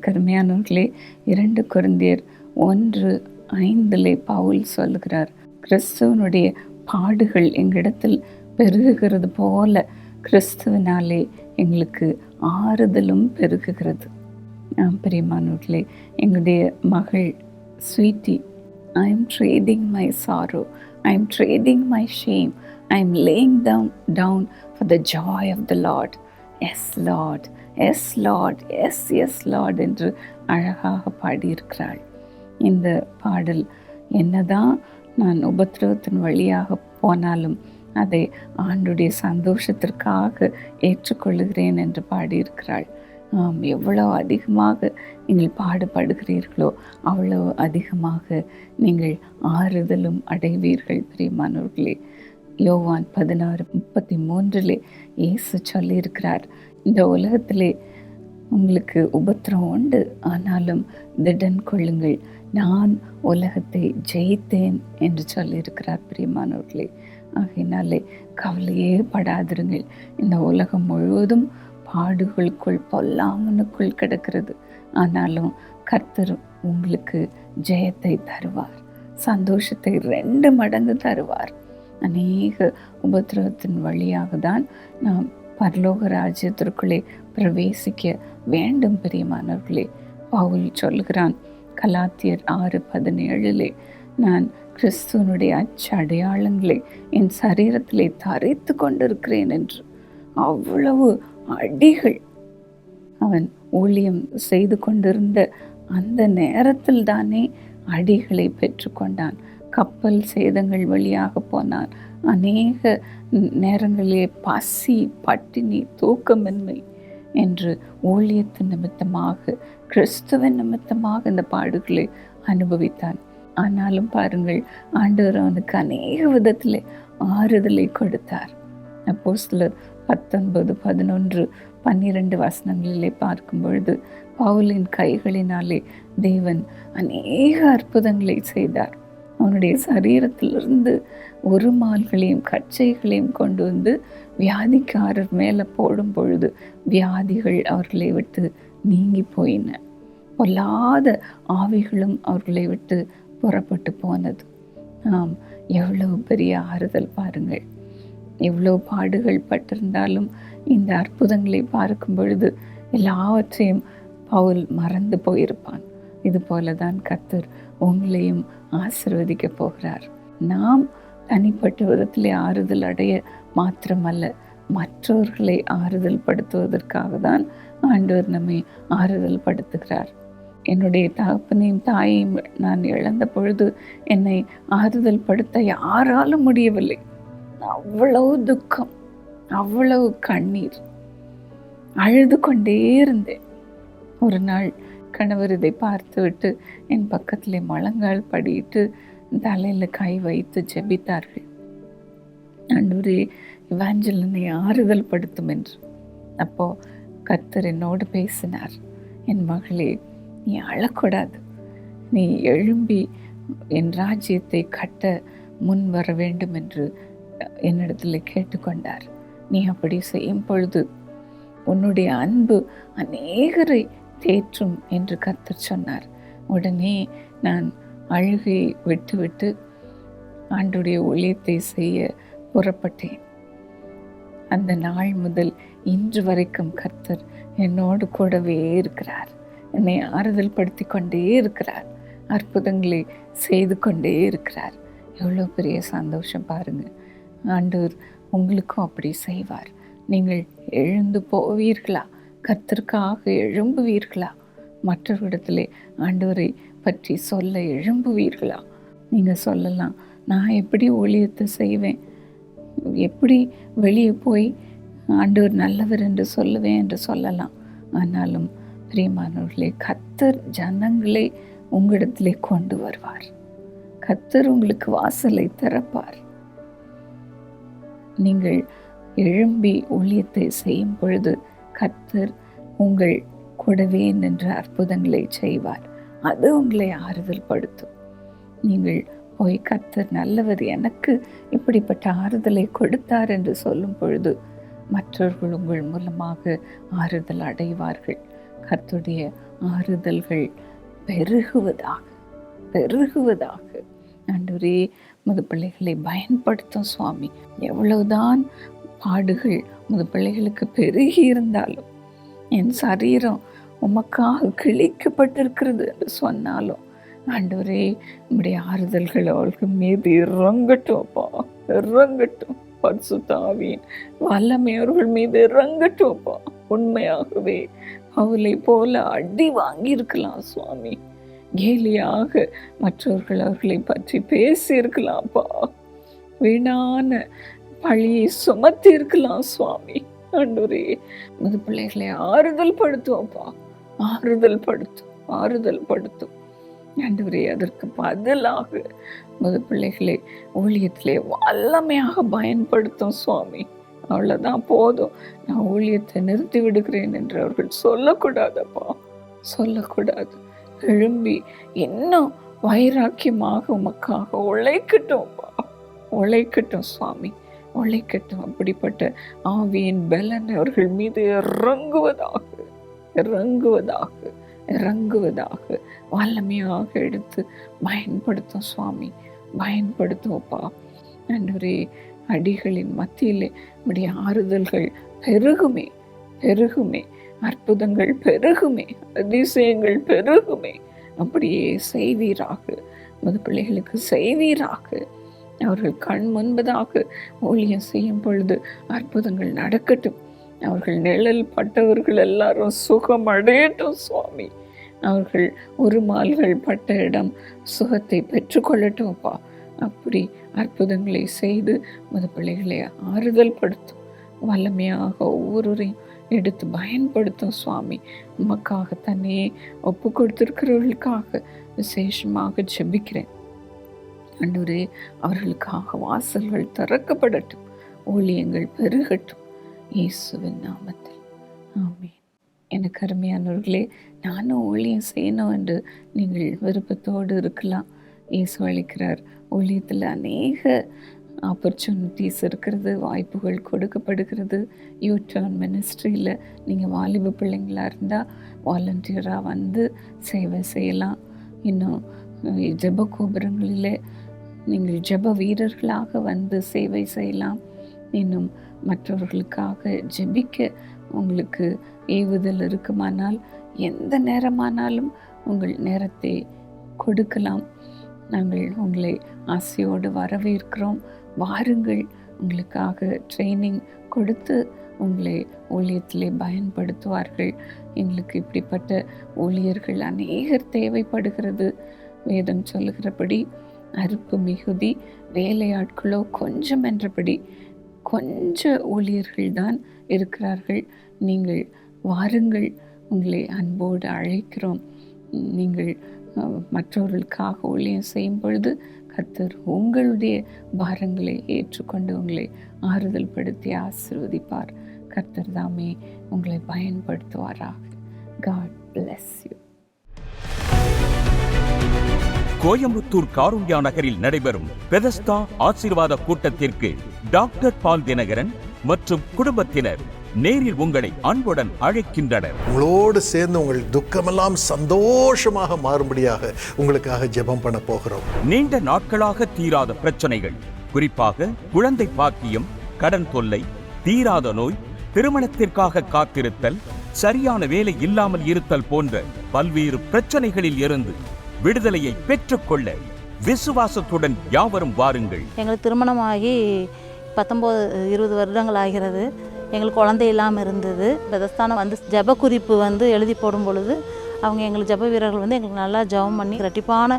எனக்கு அருமையானவர்களே இரண்டு குருந்தியர் ஒன்று ஐந்திலே பவுல் சொல்லுகிறார் கிறிஸ்துவனுடைய பாடுகள் எங்களிடத்தில் பெருகுகிறது போல கிறிஸ்துவனாலே எங்களுக்கு ஆறுதலும் பெருகுகிறது. ஆம், பிரியமானவர்களே எங்களுடைய மகள் sweety I am trading my sorrow I am trading my shame I am laying down down for the joy of the Lord yes Lord yes Lord yes yes Lord என்று அழகாக பாடியிருக்கிறாள். இந்த பாடல் என்னதான் நான் உபத்திரவத்தின் வழியாக போனாலும் அதை ஆண்டுடைய சந்தோஷத்திற்காக ஏற்றுக்கொள்ளுகிறேன் என்று பாடியிருக்கிறாள். ஆம் எவ்வளோ அதிகமாக நீங்கள் பாடுபடுகிறீர்களோ அவ்வளோ அதிகமாக நீங்கள் ஆறுதலும் அடைவீர்கள் பிரியமானவர்களே யோவான் பதினாறு முப்பத்தி மூன்றிலே இயேசு சொல்லியிருக்கிறார் இந்த உலகத்திலே உங்களுக்கு உபத்திரம் உண்டு. ஆனாலும் திடன் கொள்ளுங்கள். நான் உலகத்தை ஜெயித்தேன் என்று சொல்லியிருக்கிறார் பிரியமானவர்களே. ஆகையினாலே கவலையே படாதிருங்கள். இந்த உலகம் முழுவதும் பாடுகளுக்குள் பொல்லாமனுக்குள் கிடக்கிறது. ஆனாலும் கர்த்தர் உங்களுக்கு ஜெயத்தை தருவார். சந்தோஷத்தை ரெண்டு மடங்கு தருவார். அநேக உபத்திரவத்தின் வழியாக தான் நாம் பரலோக ராஜ்யத்திற்குள்ளே பிரவேசிக்க வேண்டும் பிரியமானவர்களே. பவுல் சொல்கிறான் கலாத்தியர் ஆறு பதினேழிலே நான் கிறிஸ்துவனுடைய அச்சடையாளங்களை என் சரீரத்திலே தரித்து கொண்டிருக்கிறேன் என்று. அவ்வளவு அடிகள். அவன் ஊழியம் செய்து கொண்டிருந்த அந்த நேரத்தில் தானே அடிகளை பெற்றுக்கொண்டான். கப்பல் சேதங்கள் வழியாக போனான். அநேக நேரங்களிலே பசி பட்டினி தூக்கமின்மை என்று ஊழியத்தின் நிமித்தமாக கிறிஸ்துவின் நிமித்தமாக இந்த பாடுகளை அனுபவித்தான். ஆனாலும் பாருங்கள் ஆண்டவர் அவனுக்கு அநேக விதத்தில் ஆறுதலை கொடுத்தார். அப்போ சிலர் பத்தொன்பது பதினொன்று பன்னிரண்டு வசனங்களிலே பார்க்கும் பொழுது பவுலின் கைகளினாலே தேவன் அநேக அற்புதங்களை செய்தார். அவனுடைய சரீரத்திலிருந்து ஒரு மால்களையும் கச்சைகளையும் கொண்டு வந்து வியாதிக்காரர் மேலே போடும் பொழுது வியாதிகள் அவர்களை விட்டு நீங்கி போயின. பொல்லாத ஆவிகளும் அவர்களை விட்டு புறப்பட்டு போனது. ஆம் எவ்வளவு பெரிய ஆறுதல் பாருங்கள். எவ்வளோ பாடுகள் பட்டிருந்தாலும் இந்த அற்புதங்களை பார்க்கும் பொழுது எல்லாவற்றையும் பவுல் மறந்து போயிருப்பான். இது போல தான் கத்தர் உங்களையும் ஆசிர்வதிக்க போகிறார். நாம் தனிப்பட்ட விதத்தில் ஆறுதல் அடைய மாத்திரமல்ல மற்றவர்களை ஆறுதல் படுத்துவதற்காக தான் ஆண்டவர் நம்மை ஆறுதல் படுத்துகிறார் என்னுடைய தகப்பனையும் தாயையும் நான் இழந்த பொழுது என்னை ஆறுதல் படுத்த யாராலும் முடியவில்லை. அவ்வளவு துக்கம் அவ்வளவு கண்ணீர். அழுது கொண்டே இருந்தேன். ஒரு நாள் கணவர் இதை பார்த்துவிட்டு என் பக்கத்திலே மலங்கால் படியிட்டு தலையில் கை வைத்து ஜெபித்தார்கள். ஆண்டவரே இவாஞ்சலனை ஆறுதல் படுத்தும் என்று. அப்போ கத்தர் என்னோடு பேசினார். என் மகளே நீ அழக்கூடாது. நீ எழும்பி என் ராஜ்யத்தை கட்ட முன் வர வேண்டும் என்று என்னிடத்தில் கேட்டுக்கொண்டார். நீ அப்படி செய்யும் பொழுது உன்னுடைய அன்பு அநேகரை தேற்றும் என்று கத்தர் சொன்னார். உடனே நான் அழுகை விட்டுவிட்டு ஆண்டுடைய ஊழியத்தை செய்ய புறப்பட்டேன். அந்த நாள் முதல் இன்று வரைக்கும் கர்த்தர் என்னோடு கூடவே இருக்கிறார். என்னை ஆறுதல் படுத்தி கொண்டே இருக்கிறார். அற்புதங்களை செய்து கொண்டே இருக்கிறார். எவ்வளோ பெரிய சந்தோஷம் பாருங்க. ஆண்டவர் உங்களுக்கும் அப்படி செய்வார். நீங்கள் எழுந்து போவீர்களா? கர்த்தருக்காக எழும்புவீர்களா? மற்றவரிடத்திலே ஆண்டவரை பற்றி சொல்ல எழும்புவீர்களா? நீங்கள் சொல்லலாம் நான் எப்படி ஊழியத்தை செய்வேன்? எப்படி வெளியே போய் ஆண்டவர் நல்லவர் என்று சொல்லுவேன் என்று சொல்லலாம். ஆனாலும் பிரியமானவர்களே கத்தர் ஜனங்களை உங்களிடத்திலே கொண்டு வருவார். கத்தர் உங்களுக்கு வாசலை திறப்பார். நீங்கள் எழும்பி ஊழியத்தை செய்யும் பொழுது கர்த்தர் உங்கள் கூடவே நின்ற அற்புதங்களை செய்வார். அது உங்களை ஆறுதல் படுத்தும் நீங்கள் போய் கர்த்தர் நல்லவர் எனக்கு இப்படிப்பட்ட ஆறுதலை கொடுத்தார் என்று சொல்லும் பொழுது மற்றவர்கள் உங்கள் மூலமாக ஆறுதல் அடைவார்கள். கர்த்துடைய ஆறுதல்கள் பெருகுவதாக பெருகுவதாக. ஆண்டவரே முதுப்பிள்ளைகளை பயன்படுத்தும் சுவாமி. எவ்வளவுதான் பாடுகள் முது பிள்ளைகளுக்கு பெருகி இருந்தாலும் என் சரீரம் உமக்காக கிழிக்கப்பட்டிருக்கிறது என்று சொன்னாலும் ஆண்டவரே நம்முடைய ஆறுதல்கள் அவளுக்கு மீது இறங்கட்டும் அப்பா இறங்கட்டும். பரிசுத்தாவின் வல்லமை அவர்கள் மீது இறங்கட்டும் அப்பா. உண்மையாகவே அவளை போல அடி வாங்கியிருக்கலாம் சுவாமி. கேலியாக மற்றவர்கள் அவர்களை பற்றி பேசி இருக்கலாம்ப்பா வீணான பழியை சுமத்தி இருக்கலாம் சுவாமி. ஆண்டவரே முது பிள்ளைகளை ஆறுதல் படுத்துவோம்ப்பா. ஆறுதல் படுத்தும் ஆறுதல் படுத்தும் ஆண்டவரே அதற்கு பதிலாக முது பிள்ளைகளை ஊழியத்திலே வல்லமையாக பயன்படுத்தும் சுவாமி. அவ்வளோதான் போதும். நான் ஊழியத்தை நிறுத்தி விடுகிறேன் என்று அவர்கள் சொல்லக்கூடாதப்பா. சொல்லக்கூடாது. எழும்பி இன்னும் வைராக்கியமாக உமக்காக உழைக்கட்டும்ப்பா. உழைக்கட்டும் சுவாமி. உழைக்கட்டும். அப்படிப்பட்ட ஆவியின் பலன் அவர்கள் மீது இறங்குவதாக இறங்குவதாக இறங்குவதாக வல்லமையாக எடுத்து பயன்படுத்தும் சுவாமி பயன்படுத்துவோப்பா அன்றரே அடிகளின் மத்தியிலே உடைய ஆறுதல்கள் பெருகுமே பெருகுமே அற்புதங்கள் பெருகுமே அதிசயங்கள் பெருகுமே. அப்படியே செய்வீராக மது பிள்ளைகளுக்கு செய்வீராக. அவர்கள் கண் முன்பதாக ஊழியம் செய்யும் பொழுது அற்புதங்கள் நடக்கட்டும். அவர்கள் நிழல் பட்டவர்கள் எல்லாரும் சுகம் அடையட்டும் சுவாமி. அவர்கள் உருமால்கள் பட்ட இடம் சுகத்தை பெற்றுக்கொள்ளட்டும் அப்பா அப்படி அற்புதங்களை செய்து மது பிள்ளைகளை ஆறுதல் படுத்தும். வல்லமையாக ஒவ்வொருவரையும் எடுத்து பயன்படுத்தும் சுவாமி. உமக்காக தன்னையே ஒப்பு கொடுத்திருக்கிறவர்களுக்காக விசேஷமாக ஜெபிக்கிறேன். அன்றுரே அவர்களுக்காக வாசல்கள் திறக்கப்படட்டும் ஊழியங்கள் பெருகட்டும். இயேசுவின் நாமத்தில். ஆமே எனக்கு அருமையானவர்களே நானும் ஊழியம் செய்யணும் என்று நீங்கள் விருப்பத்தோடு இருக்கலாம். இயேசு அளிக்கிறார் ஊழியத்தில் அநேக ஆப்பர்ச்சுனிட்டிஸ் இருக்கிறது வாய்ப்புகள் கொடுக்கப்படுகிறது. யூ மினிஸ்ட்ரியில் நீங்கள் வாலிப பிள்ளைங்களாக இருந்தால் வாலண்டியராக வந்து சேவை செய்யலாம். இன்னும் ஜப ஜெப கோபுரங்களில் நீங்கள் ஜெப வீரர்களாக வந்து சேவை செய்யலாம். இன்னும் மற்றவர்களுக்காக ஜெபிக்க உங்களுக்கு ஏவுதல் இருக்குமானால் எந்த நேரமானாலும் உங்கள் நேரத்தை கொடுக்கலாம். நாங்கள் உங்களை ஆசையோடு வரவேற்கிறோம். வாருங்கள் உங்களுக்காக ட்ரைனிங் கொடுத்து உங்களை ஊழியத்திலே பயன்படுத்துவார்கள். எங்களுக்கு இப்படிப்பட்ட ஊழியர்கள் அநேகர் தேவைப்படுகிறது. வேதம் சொல்லுகிறபடி அறுப்பு மிகுதி வேலையாட்களோ கொஞ்சம் என்றபடி கொஞ்ச ஊழியர்கள் தான் இருக்கிறார்கள். நீங்கள் வாருங்கள் உங்களை அன்போடு அழைக்கிறோம். நீங்கள் மற்றவர்களுக்காக ஊழியம் செய்யும் பொழுது கர்த்தர் உங்களுடைய பாரங்களை ஏற்றுக்கொண்டு உங்களை ஆறுதல் படுத்தி ஆசீர்வதிப்பார். கர்த்தர் தாமே உங்களை பயன்படுத்துவாராக. God bless you Coimbatore Karunya நகரில் நடைபெறும் பெதஸ்தா ஆசீர்வாத கூட்டத்திற்கு டாக்டர் பால் தினகரன் மற்றும் குடும்பத்தினர் நேரில் உங்களை அன்புடன் அழைக்கின்றனர். உங்களோடு சேர்ந்து உங்கள் துக்கமெல்லாம் சந்தோஷமாக மாறும்படியாக உங்களுக்காக ஜெபம் பண்ண போகிறோம். நீண்ட நாட்களாக தீராத பிரச்சனைகள் குறிப்பாக குழந்தை பாக்கியம் கடன் தொல்லை தீராத நோய் திருமணத்திற்காக காத்திருத்தல் சரியான வேலை இல்லாமல் இருத்தல் போன்ற பல்வேறு பிரச்சனைகளில் இருந்து விடுதலையை பெற்றுக்கொள்ள விசுவாசத்துடன் யாவரும் வாருங்கள். எங்களுக்கு திருமணமாகி பத்தொம்போது இருபது வருடங்கள் ஆகிறது. எங்களுக்கு குழந்தை இல்லாமல் இருந்தது. பெதஸ்தானம் வந்து ஜெப குறிப்பு வந்து எழுதி போடும் பொழுது அவங்க எங்களுக்கு ஜெப வீரர்கள் வந்து எங்களுக்கு நல்லா ஜெபம் பண்ணி ரெட்டிப்பான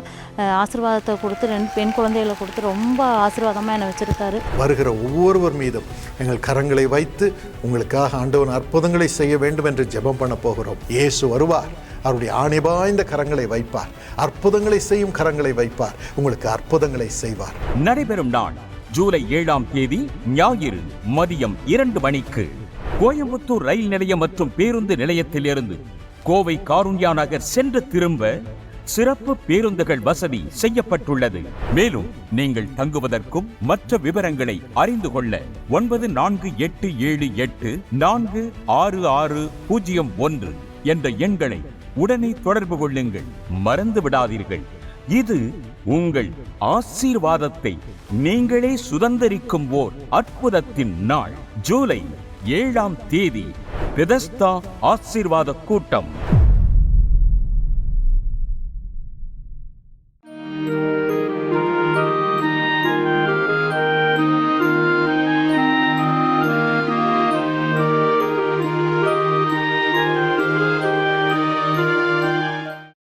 ஆசீர்வாதத்தை கொடுத்து ரெண்டு பெண் குழந்தைகளை கொடுத்து ரொம்ப ஆசீர்வாதமாக என்னை வச்சுருக்காரு. வருகிற ஒவ்வொருவர் மீதும் எங்கள் கரங்களை வைத்து உங்களுக்காக ஆண்டவன் அற்புதங்களை செய்ய வேண்டும் என்று ஜெபம் பண்ண போகிறோம். இயேசு வருவார். அவருடைய ஆணிபாய்ந்த கரங்களை வைப்பார். அற்புதங்களை செய்யும் கரங்களை வைப்பார். உங்களுக்கு அற்புதங்களை செய்வார். நடைபெறும் நாள் ஜூலை ஏழாம் தேதி ஞாயிறு மதியம் இரண்டு மணிக்கு. கோயம்புத்தூர் ரயில் நிலையம் மற்றும் பேருந்து நிலையத்திலிருந்து கோவை காருண்யா நகர் சென்று திரும்ப சிறப்பு பேருந்துகள் வசதி செய்யப்பட்டுள்ளது. மேலும் நீங்கள் தங்குவதற்கும் மற்ற விவரங்களை அறிந்து கொள்ள ஒன்பது நான்கு எட்டு ஏழு எட்டு நான்கு ஆறு ஆறு பூஜ்ஜியம் ஒன்று என்ற எண்களை உடனே தொடர்பு கொள்ளுங்கள் மறந்து விடாதீர்கள். இது உங்கள் ஆசீர்வாதத்தை நீங்களே சுதந்திரிக்கும் ஓர் அற்புதத்தின் நாள். ஜூலை ஏழாம் தேதி பெதஸ்தா ஆசீர்வாத கூட்டம்.